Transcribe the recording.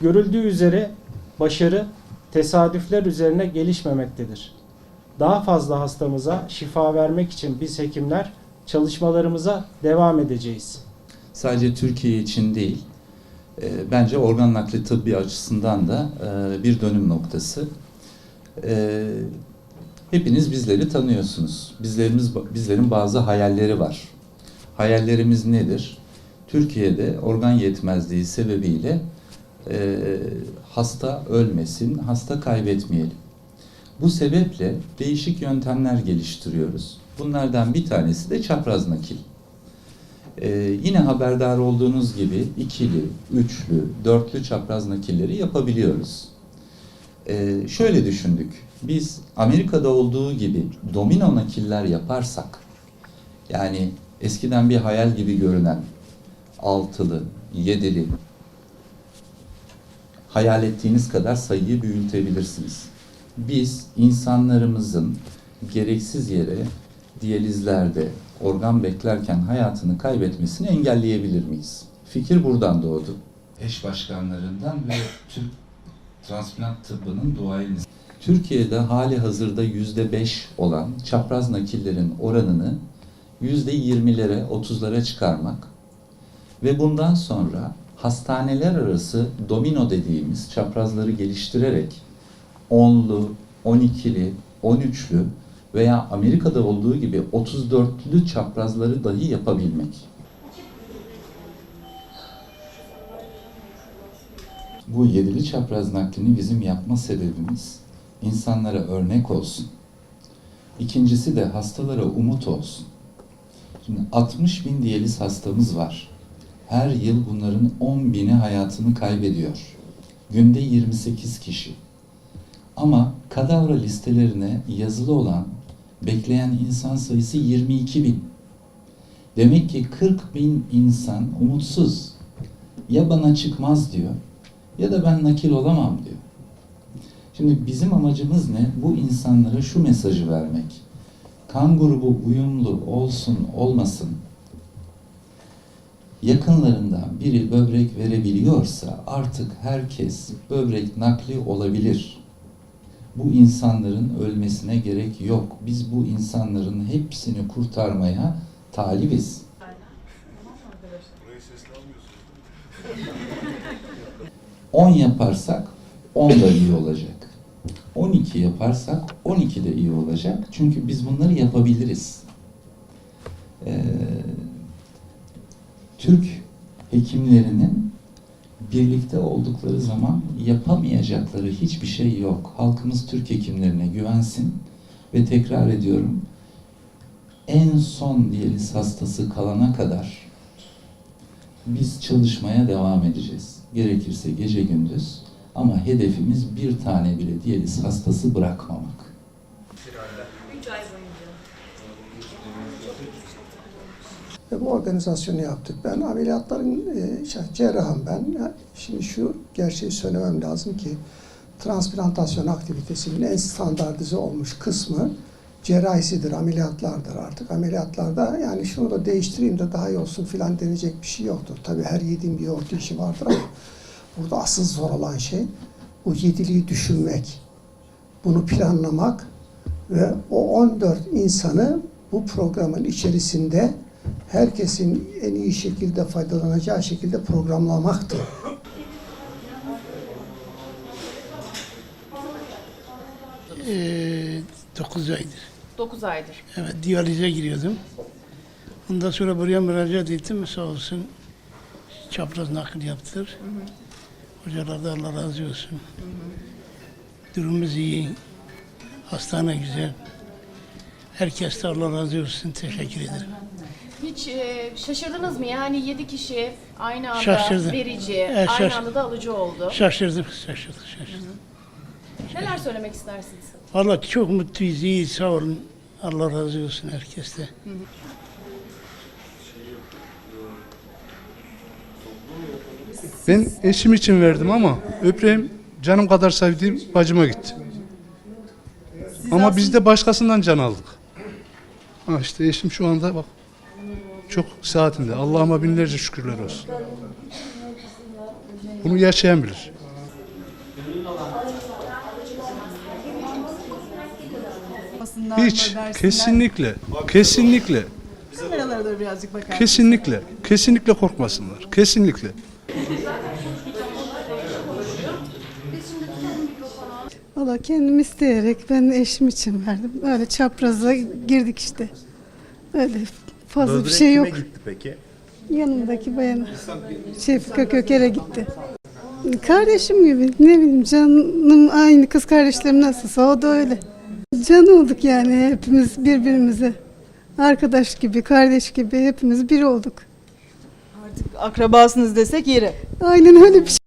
Görüldüğü üzere başarı tesadüfler üzerine gelişmemektedir. Daha fazla hastamıza şifa vermek için biz hekimler çalışmalarımıza devam edeceğiz. sadece Türkiye için değil, e, bence organ nakli tıbbi açısından da e, bir dönüm noktası. E, hepiniz bizleri tanıyorsunuz. Bizlerimiz bizlerin bazı hayalleri var. Hayallerimiz nedir? Türkiye'de organ yetmezliği sebebiyle e, hasta ölmesin, hasta kaybetmeyelim. Bu sebeple değişik yöntemler geliştiriyoruz. Bunlardan bir tanesi de çapraz nakil. Ee, yine haberdar olduğunuz gibi ikili, üçlü, dörtlü çapraz nakilleri yapabiliyoruz. Ee, şöyle düşündük. Biz Amerika'da olduğu gibi domino nakiller yaparsak, yani eskiden bir hayal gibi görünen altılı, yedili, hayal ettiğiniz kadar sayıyı büyütebilirsiniz. Biz insanlarımızın gereksiz yere diyalizlerde organ beklerken hayatını kaybetmesini engelleyebilir miyiz? Fikir buradan doğdu. Eş başkanlarından ve Türk transplant tıbbının duayeni. Türkiye'de hali hazırda yüzde beş olan çapraz nakillerin oranını yüzde yirmilere, otuzlara çıkarmak ve bundan sonra hastaneler arası domino dediğimiz çaprazları geliştirerek onlu, 12'li, 13'lü veya Amerika'da olduğu gibi 34'lü çaprazları dahi yapabilmek. Bu yedili çapraz naklini bizim yapma sebebimiz insanlara örnek olsun. İkincisi de hastalara umut olsun. Şimdi 60 bin diyaliz hastamız var. Her yıl bunların 10 bini hayatını kaybediyor. Günde 28 kişi. Ama kadavra listelerine yazılı olan bekleyen insan sayısı 22 bin. Demek ki 40 bin insan umutsuz. Ya bana çıkmaz diyor ya da ben nakil olamam diyor. Şimdi bizim amacımız ne? Bu insanlara şu mesajı vermek. Kan grubu uyumlu olsun olmasın. Yakınlarından biri böbrek verebiliyorsa artık herkes böbrek nakli olabilir bu insanların ölmesine gerek yok. Biz bu insanların hepsini kurtarmaya talibiz. On yaparsak 10 da iyi olacak. 12 yaparsak 12 de iyi olacak. Çünkü biz bunları yapabiliriz. Ee, Türk hekimlerinin birlikte oldukları zaman yapamayacakları hiçbir şey yok. Halkımız Türk hekimlerine güvensin ve tekrar ediyorum en son diyaliz hastası kalana kadar biz çalışmaya devam edeceğiz. Gerekirse gece gündüz ama hedefimiz bir tane bile diyaliz hastası bırakmamak. Ve bu organizasyonu yaptık. Ben ameliyatların e, şey, cerrahım ben. Ya, Şimdi şu gerçeği söylemem lazım ki transplantasyon aktivitesinin en standartize olmuş kısmı cerrahisidir, ameliyatlardır artık. Ameliyatlarda yani şunu da değiştireyim de daha iyi olsun filan denecek bir şey yoktur. Tabii her yediğin bir yoğurt işi vardır ama burada asıl zor olan şey bu yediliği düşünmek, bunu planlamak ve o 14 insanı bu programın içerisinde herkesin en iyi şekilde faydalanacağı şekilde programlamaktır. Ee, 9 aydır. 9 aydır. Evet, diyalize giriyordum. Ondan sonra buraya müracaat ettim. Sağ olsun çapraz nakil yaptır. Hocalar da Allah razı olsun. Durumumuz iyi. Hastane güzel. Herkes de Allah razı olsun. Teşekkür ederim. Hiç e, şaşırdınız mı? Yani 7 kişi aynı anda Şaşırdım. verici, Evet, aynı şaş- anda da alıcı oldu. Şaşırdım, şaşırdım, şaşırdım. Neler söylemek istersiniz? Valla çok mutluyuz, iyi, sağ olun. Allah razı olsun herkeste. Ben eşim için verdim ama öpreğim canım kadar sevdiğim bacıma gitti. Ama biz de başkasından can aldık. Ha işte eşim şu anda bak çok saatinde. Allah'ıma binlerce şükürler olsun. Bunu yaşayan bilir. Hiç kesinlikle kesinlikle. Kesinlikle kesinlikle korkmasınlar. Kesinlikle. Valla kendim isteyerek ben eşim için verdim. Öyle çapraza girdik işte. Öyle fazla bir Böbrek şey yok. kime gitti peki? Yanımdaki bayana. Şefika Köker'e gitti. Kardeşim gibi ne bileyim canım aynı kız kardeşlerim nasılsa o da öyle. Can olduk yani hepimiz birbirimize. Arkadaş gibi, kardeş gibi hepimiz bir olduk. Artık akrabasınız desek yeri. Aynen öyle bir